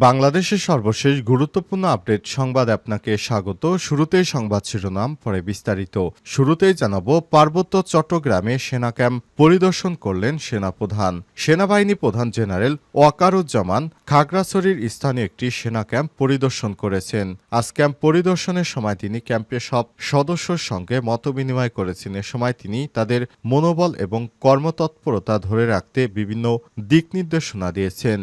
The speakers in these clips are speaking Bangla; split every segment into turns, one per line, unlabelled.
বাংলাদেশের সর্বশেষ গুরুত্বপূর্ণ আপডেট সংবাদ আপনাকে স্বাগত। শুরুতেই সংবাদ শিরোনাম, পরে বিস্তারিত। শুরুতেই জানাব, পার্বত্য চট্টগ্রামে সেনা ক্যাম্প পরিদর্শন করলেন সেনাপ্রধান। সেনাবাহিনী প্রধান জেনারেল ওয়াকারুজ্জামান খাগড়াছড়ির স্থানীয় একটি সেনা ক্যাম্প পরিদর্শন করেছেন। আজ ক্যাম্প পরিদর্শনের সময় তিনি ক্যাম্পের সব সদস্যর সঙ্গে মতবিনিময় করেছেন। এ সময় তিনি তাদের মনোবল এবং কর্মতৎপরতা ধরে রাখতে বিভিন্ন দিক নির্দেশনা দিয়েছেন।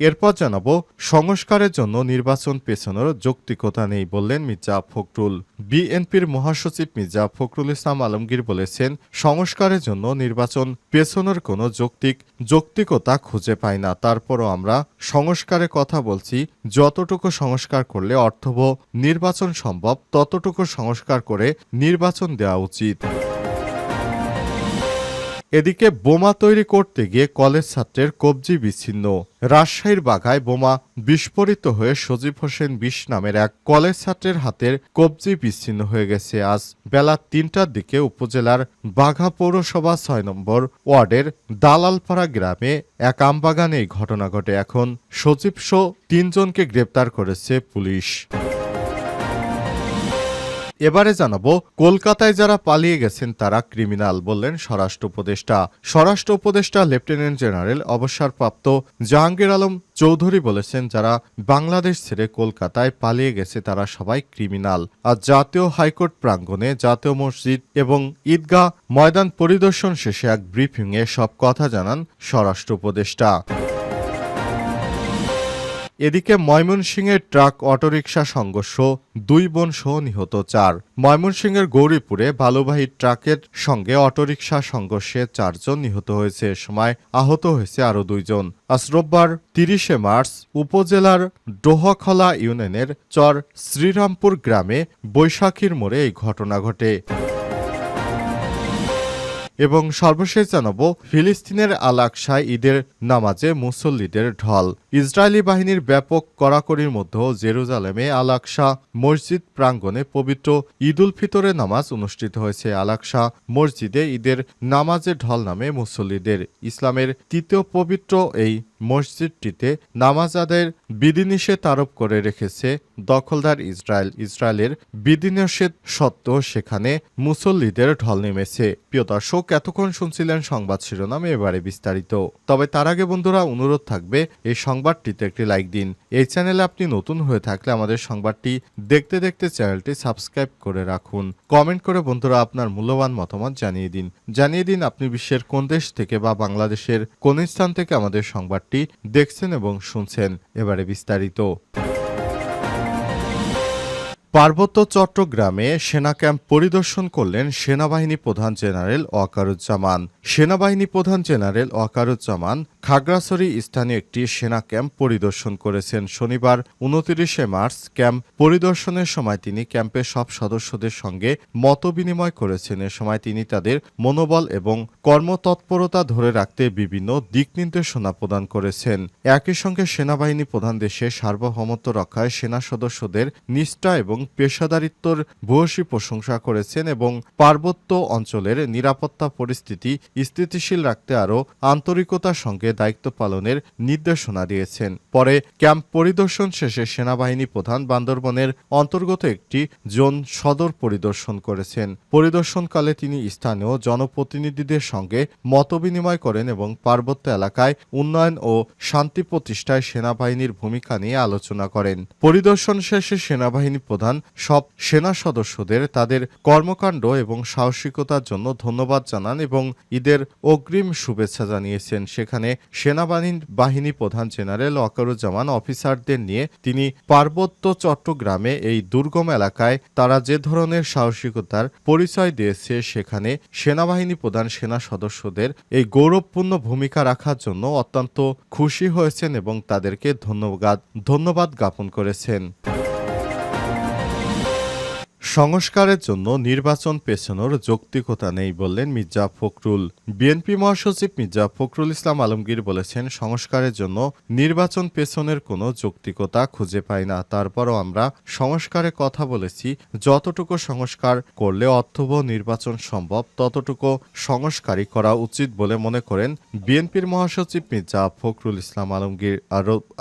এরপর জানাব, সংস্কারের জন্য নির্বাচন পেছনের যৌক্তিকতা নেই বললেন মির্জা ফখরুল। বিএনপির মহাসচিব মির্জা ফখরুল ইসলাম আলমগীর বলেছেন, সংস্কারের জন্য নির্বাচন পেছনের কোনো যৌক্তিক যৌক্তিকতা খুঁজে পাই না। তারপরও আমরা সংস্কারের কথা বলছি, যতটুকু সংস্কার করলে অর্থবহ নির্বাচন সম্ভব, ততটুকু সংস্কার করে নির্বাচন দেওয়া উচিত। এদিকে বোমা তৈরি করতে গিয়ে কলেজ ছাত্রের কবজি বিচ্ছিন্ন। রাজশাহীর বাঘায় বোমা বিস্ফোরিত হয়ে সজীব হোসেন বিশ নামের এক কলেজ ছাত্রের হাতের কবজি বিচ্ছিন্ন হয়ে গেছে। আজ বেলা তিনটার দিকে উপজেলার বাঘা পৌরসভা ছয় নম্বর ওয়ার্ডের দালালপাড়া গ্রামে এক আমবাগানে এই ঘটনা ঘটে। এখন সজীব সহ তিনজনকে গ্রেপ্তার করেছে পুলিশ। এবারে জানাব, কলকাতায় যারা পালিয়ে গেছেন তারা ক্রিমিনাল বললেন স্বরাষ্ট্র উপদেষ্টা। স্বরাষ্ট্র উপদেষ্টা লেফটেন্যান্ট জেনারেল, অবসরপ্রাপ্ত জাহাঙ্গীর আলম চৌধুরী বলেছেন, যারা বাংলাদেশ ছেড়ে কলকাতায় পালিয়ে গেছে তারা সবাই ক্রিমিনাল। আর জাতীয় হাইকোর্ট প্রাঙ্গণে জাতীয় মসজিদ এবং ঈদগাহ ময়দান পরিদর্শন শেষে এক ব্রিফিংয়ে সব কথা জানান স্বরাষ্ট্র উপদেষ্টা। এদিকে ময়মনসিংহের ট্রাক অটোরিকশা সংঘর্ষ, দুই বোন সহ নিহত চার। ময়মনসিংহের গৌরীপুরে বালুবাহী ট্রাকের সঙ্গে অটোরিকশা সংঘর্ষে চারজন নিহত হয়েছে। এ সময় আহত হয়েছে আরও দুইজন। আজ রোববার তিরিশে মার্চ উপজেলার ডোহখলা ইউনিয়নের চর শ্রীরামপুর গ্রামে বৈশাখীর মোড়ে এই ঘটনা ঘটে। এবং সর্বশেষ জানাব, ফিলিস্তিনের আল আকসায় ঈদের নামাজে মুসল্লিদের ঢল। ইসরায়েলি বাহিনীর ব্যাপক কড়াকড়ির মধ্যেও জেরুজালেমে আল আকসা মসজিদ প্রাঙ্গণে পবিত্র ঈদ উল ফিতরের নামাজ অনুষ্ঠিত হয়েছে। আল আকসা মসজিদে ঈদের নামাজে ঢল নামে মুসল্লিদের। ইসলামের তৃতীয় পবিত্র এই মসজিদটিতে নামাজ আদায়ের বিধিনিষেধ আরোপ করে রেখেছে দখলদার ইসরায়েল। ইসরায়েলের বিধিনিষেধ সত্ত্বেও সেখানে মুসল্লিদের ঢল নেমেছে। প্রিয় দর্শক, এতক্ষণ শুনছিলেন সংবাদ শিরোনাম, এবারে বিস্তারিত। তবে তার আগে বন্ধুরা, অনুরোধ থাকবে, এই সংবাদটিতে একটি লাইক দিন। এই চ্যানেলে আপনি নতুন হয়ে থাকলে আমাদের সংবাদটি দেখতে দেখতে চ্যানেলটি সাবস্ক্রাইব করে রাখুন। কমেন্ট করে বন্ধুরা আপনার মূল্যবান মতামত জানিয়ে দিন। জানিয়ে দিন আপনি বিশ্বের কোন দেশ থেকে বা বাংলাদেশের কোন স্থান থেকে আমাদের সংবাদটি দেখছেন এবং শুনছেন। এবারে বিস্তারিত। পার্বত্য চট্টগ্রামে সেনা ক্যাম্প পরিদর্শন করলেন সেনাবাহিনী প্রধান জেনারেল ওয়াকারুজ্জামান। সেনাবাহিনী প্রধান জেনারেল ওয়াকারুজ্জামান খাগড়াছড়ি স্থানীয় একটি সেনা ক্যাম্প পরিদর্শন করেছেন। শনিবার উনতিরিশে মার্চ ক্যাম্প পরিদর্শনের সময় তিনি ক্যাম্পের সব সদস্যদের সঙ্গে মতবিনিময় করেছেন। এ সময় তিনি তাদের মনোবল এবং কর্মতৎপরতা ধরে রাখতে বিভিন্ন দিক নির্দেশনা প্রদান করেছেন। একই সঙ্গে সেনাবাহিনী প্রধান দেশে সার্বভৌমত্ব রক্ষায় সেনা সদস্যদের নিষ্ঠা এবং পেশাদারিত্বর ভূয়সী প্রশংসা করেছেন এবং পার্বত্য অঞ্চলের নিরাপত্তা পরিস্থিতি স্থিতিশীল রাখতে আরও আন্তরিকতার সঙ্গে দায়িত্ব পালনের নির্দেশনা দিয়েছেন। পরে ক্যাম্প পরিদর্শন শেষে সেনাবাহিনী প্রধান বান্দরবনের অন্তর্গত একটি জোন সদর পরিদর্শন করেছেন। পরিদর্শনকালে তিনি স্থানীয় জনপ্রতিনিধিদের সঙ্গে মতবিনিময় করেন এবং পার্বত্য এলাকায় উন্নয়ন ও শান্তি প্রতিষ্ঠায় সেনাবাহিনীর ভূমিকা নিয়ে আলোচনা করেন। পরিদর্শন শেষে সেনাবাহিনী প্রধান সব সেনা সদস্যদের তাদের কর্মকাণ্ড এবং সাহসিকতার জন্য ধন্যবাদ জানান এবং ঈদের অগ্রিম শুভেচ্ছা জানিয়েছেন। সেখানে সেনাবাহিনী বাহিনী প্রধান জেনারেল ওয়াকারুজ্জামান অফিসারদের নিয়ে তিনি পার্বত্য চট্টগ্রামে এই দুর্গম এলাকায় তারা যে ধরনের সাহসিকতার পরিচয় দিয়েছে, সেখানে সেনাবাহিনী প্রধান সেনা সদস্যদের এই গৌরবপূর্ণ ভূমিকা রাখার জন্য অত্যন্ত খুশি হয়েছেন এবং তাদেরকে ধন্যবাদ ধন্যবাদ জ্ঞাপন করেছেন। সংস্কারের জন্য নির্বাচন পেছানোর যৌক্তিকতা নেই বললেন মির্জা ফখরুল। বিএনপি মহাসচিব মির্জা ফখরুল ইসলাম আলমগীর বলেছেন, সংস্কারের জন্য নির্বাচন পেছনের কোনো যৌক্তিকতা খুঁজে পাই না। তারপরও আমরা সংস্কারে কথা বলেছি, যতটুকু সংস্কার করলে অর্থবহ নির্বাচন সম্ভব, ততটুকু সংস্কারই করা উচিত বলে মনে করেন বিএনপির মহাসচিব মির্জা ফখরুল ইসলাম আলমগীর।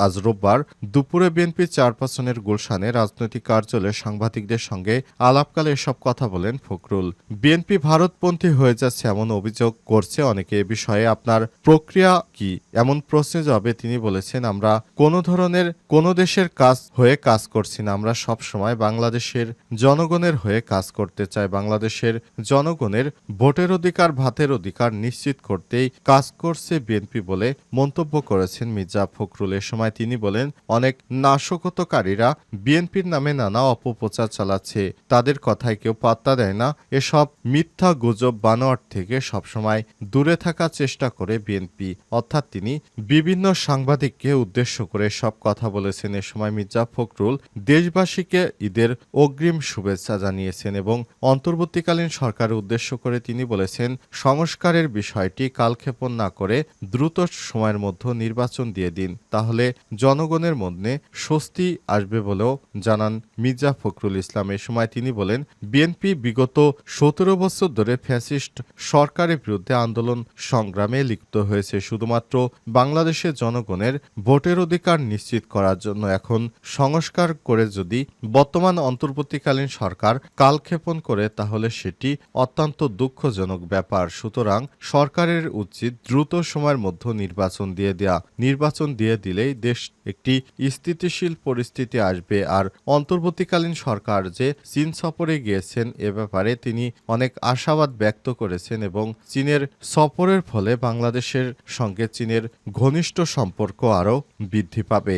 আজ রোববার দুপুরে বিএনপির চেয়ারপারসনের গুলশানে রাজনৈতিক কার্যালয়ে সাংবাদিকদের সঙ্গে আলাপকালে এসব কথা বলেন ফখরুল। বিএনপি ভারতপন্থী হয়ে যাচ্ছে এমন অভিযোগ করছে অনেকে। এ বিষয়ে আপনার প্রক্রিয়া কি? এমন প্রশ্নে জবাবে তিনি বলেছেন, আমরা কোনো ধরনের কোনো দেশের কাজ হয়ে কাজ করছি না। আমরা সব সময় বাংলাদেশের জনগণের হয়ে কাজ করতে চাই। বাংলাদেশের জনগণের ভোটের অধিকার, ভাতের অধিকার নিশ্চিত করতেই কাজ করছে বিএনপি বলে মন্তব্য করেছেন মির্জা ফখরুল। এ সময় তিনি বলেন, অনেক নাশকতকারীরা বিএনপির নামে নানা অপপ্রচার চালাচ্ছে। তাদের কথায় কেউ পাত্তা দেয় না। এসব মিথ্যা গুজব বানোয়ার থেকে সবসময় দূরে থাকার চেষ্টা করে বিএনপি। অর্থাৎ তিনি বিভিন্ন সাংবাদিককে উদ্দেশ্য করে সব কথা বলেছেন এ সময় মির্জা ফখরুল দেশবাসীকে ঈদের অগ্রিম শুভেচ্ছা জানিয়েছেন এবং অন্তর্বর্তীকালীন সরকারের উদ্দেশ্য করে তিনি বলেছেন, সংস্কারের বিষয়টি কালক্ষেপণ না করে দ্রুত সময়ের মধ্যে নির্বাচন দিয়ে দিন। তাহলে জনগণের মধ্যে স্বস্তি আসবে বলেও জানান মির্জা ফখরুল ইসলাম। এ সময় তিনি বলেন, বিএনপি বিগত সতেরো বছর ধরে ফ্যাসিস্ট সরকারের বিরুদ্ধে আন্দোলন সংগ্রামে লিপ্ত হয়েছে। শুধুমাত্র বাংলাদেশের জনগণের ভোটের অধিকার নিশ্চিত করার জন্য এখন সংস্কার করে যদি বর্তমান অন্তর্বর্তীকালীন সরকার কালক্ষেপণ করে, তাহলে সেটি অত্যন্ত দুঃখজনক ব্যাপার। সুতরাং সরকারের উচিত দ্রুত সময়ের মধ্যে নির্বাচন দিয়ে দেয়া। নির্বাচন দিয়ে দিলেই দেশ একটি স্থিতিশীল পরিস্থিতি আসবে। আর অন্তর্বর্তীকালীন সরকার যে চীন সফরে গিয়েছেন এ ব্যাপারে তিনি অনেক আশাবাদ ব্যক্ত করেছেন এবং চীনের সফরের ফলে বাংলাদেশের সঙ্গে চীনের ঘনিষ্ঠ সম্পর্ক আরও বৃদ্ধি পাবে।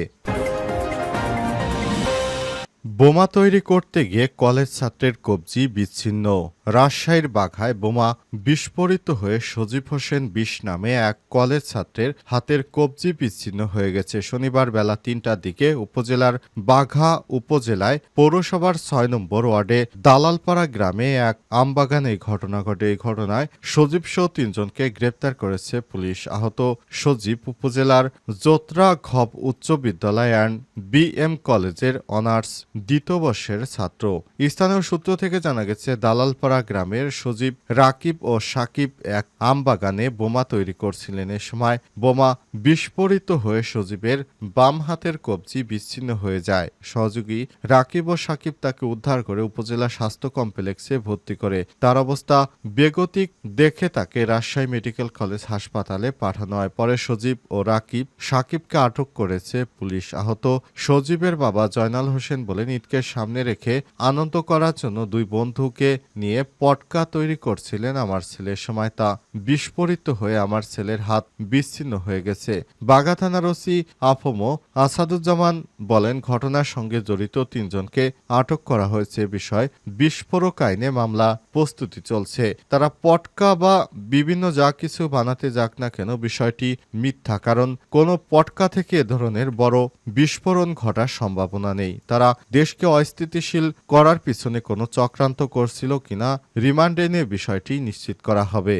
বোমা তৈরি করতে গিয়ে কলেজ ছাত্রের কবজি বিচ্ছিন্ন। রাজশাহীর বাঘায় বোমা বিস্ফোরিত হয়ে সজীব হোসেন বিশ নামে এক কলেজ ছাত্রের হাতের কবজি বিচ্ছিন্ন হয়ে গেছে। শনিবার বেলা তিনটার দিকে উপজেলার বাঘা উপজেলায় পৌরসভার ছয় নম্বর ওয়ার্ডে দালালপাড়া গ্রামে এক আমবাগানে ঘটনা ঘটে। এই ঘটনায় সজীব সহ তিনজনকে গ্রেপ্তার করেছে পুলিশ। আহত সজীব উপজেলার জোত্রা ঘব উচ্চ বিদ্যালয় অ্যান্ড বি এম কলেজের অনার্স দ্বিতীয় বর্ষের ছাত্র। স্থানীয় সূত্র থেকে জানা গেছে, দালালপাড়া গ্রামের সজীব রাকিব ও সাকিব এক আমবাগানে বোমা তৈরি করছিলেন। এ সময় বোমা বিস্ফোরিত হয়ে সজীবের বাম হাতের কবজি বিচ্ছিন্ন হয়ে যায়। সহযোগী রাকিব ও সাকিব তাকে উদ্ধার করে উপজেলা স্বাস্থ্য কমপ্লেক্সে ভর্তি করে। তার অবস্থা বেগতিক, দেখে তাকে রাজশাহী মেডিকেল কলেজ হাসপাতালে পাঠানো হয়। পরে সজীব ও রাকিব সাকিবকে আটক করেছে পুলিশ। আহত সজীবের বাবা জয়নাল হোসেন বলেন, ঈদকে সামনে রেখে আনন্দ করার জন্য দুই বন্ধুকে নিয়ে পটকা তৈরি করছিলেন আমার ছেলের সময় তা বিস্ফোরিত হয়ে আমার ছেলের হাত বিচ্ছিন্ন হয়ে গেছে। বাগা থানার ওসি আফমো আসাদুজ্জামান বলেন, ঘটনার সঙ্গে জড়িত তিনজনকে আটক করা হয়েছে বিষয় বিস্ফোরক আইনে মামলা প্রস্তুতি চলছে। তারা পটকা বা বিভিন্ন যা কিছু বানাতে যাক না কেন, বিষয়টি মিথ্যা, কারণ কোনো পটকা থেকে এ ধরনের বড় বিস্ফোরণ ঘটার সম্ভাবনা নেই। তারা দেশকে অস্থিতিশীল করার পিছনে কোনো চক্রান্ত করছিল কিনা রিমান্ডে নিয়ে বিষয়টি নিশ্চিত করা হবে।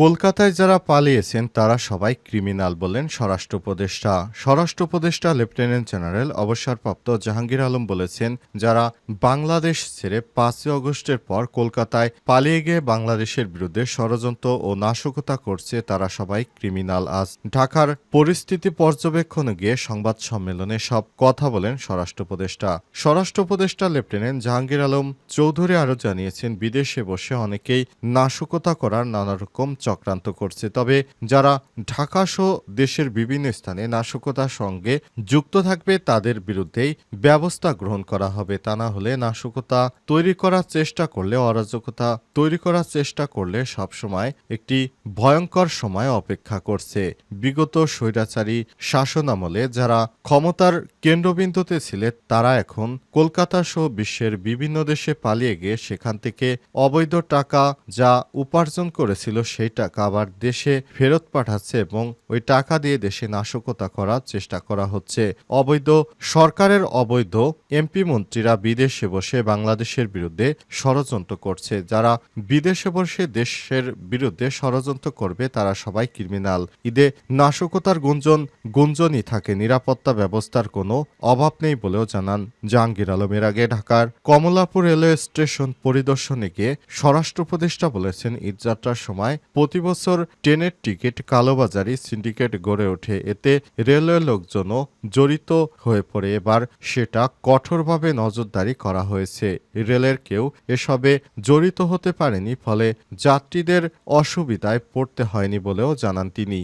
কলকাতায় যারা পালিয়েছেন, তারা সবাই ক্রিমিনাল বলেন স্বরাষ্ট্র উপদেষ্টা। স্বরাষ্ট্র উপদেষ্টা, লেফটেন্যান্ট জেনারেল, অবসরপ্রাপ্ত জাহাঙ্গীর আলম বলেছেন, যারা বাংলাদেশ ছেড়ে পাঁচই অগস্টের পর কলকাতায় পালিয়ে গিয়ে বাংলাদেশের বিরুদ্ধে ষড়যন্ত্র ও নাশকতা করছে, তারা সবাই ক্রিমিনাল। আজ ঢাকার পরিস্থিতি পর্যবেক্ষণে গিয়ে সংবাদ সম্মেলনে সব কথা বলেন স্বরাষ্ট্র উপদেষ্টা। স্বরাষ্ট্র উপদেষ্টা, লেফটেন্যান্ট জাহাঙ্গীর আলম চৌধুরী আরও জানিয়েছেন, বিদেশে বসে অনেকেই নাশকতা করার নানা রকম চক্রান্ত করছে। তবে যারা ঢাকা সহ দেশের বিভিন্ন স্থানে নাশকতার সঙ্গে যুক্ত থাকবে, তাদের বিরুদ্ধেই ব্যবস্থা গ্রহণ করা হবে। তা না হলে নাশকতা তৈরি করার চেষ্টা করলে, অরাজকতা তৈরি করার চেষ্টা করলে সবসময় একটি ভয়ঙ্কর সময় অপেক্ষা করছে। বিগত স্বৈরাচারী শাসন আমলে যারা ক্ষমতার কেন্দ্রবিন্দুতে ছিলেন তারা এখন কলকাতা সহ বিশ্বের বিভিন্ন দেশে পালিয়ে গিয়ে সেখান থেকে অবৈধ টাকা যা উপার্জন করেছিল, সেই টাকা আবার দেশে ফেরত পাঠাচ্ছে এবং ওই টাকা দিয়ে দেশে নাশকতা করার চেষ্টা করা হচ্ছে। অবৈধ সরকারের অবৈধ এমপি মন্ত্রীরা বিদেশে বসে বাংলাদেশের বিরুদ্ধে ষড়যন্ত্র করছে। যারা বিদেশে বসে দেশের বিরুদ্ধে ষড়যন্ত্র করবে, তারা সবাই ক্রিমিনাল। ঈদে নাশকতার গুঞ্জন, গুঞ্জনই থাকে। নিরাপত্তা ব্যবস্থার কোনো অভাব নেই বলেও জানান জাহাঙ্গীর আলমের আগে ঢাকার কমলাপুর রেলওয়ে স্টেশন পরিদর্শনে গিয়ে স্বরাষ্ট্র উপদেষ্টা বলেছেন, ঈদযাত্রার সময় প্রতি বছর ট্রেনের টিকিট কালোবাজারি সিন্ডিকেট গড়ে ওঠে। এতে রেলওয়ে লোকজনও জড়িত হয়ে পড়ে। এবার সেটা কঠোরভাবে নজরদারি করা হয়েছে। রেলের কেউ এসবে জড়িত হতে পারেনি, ফলে যাত্রীদের অসুবিধায় পড়তে হয়নি বলেও জানান তিনি।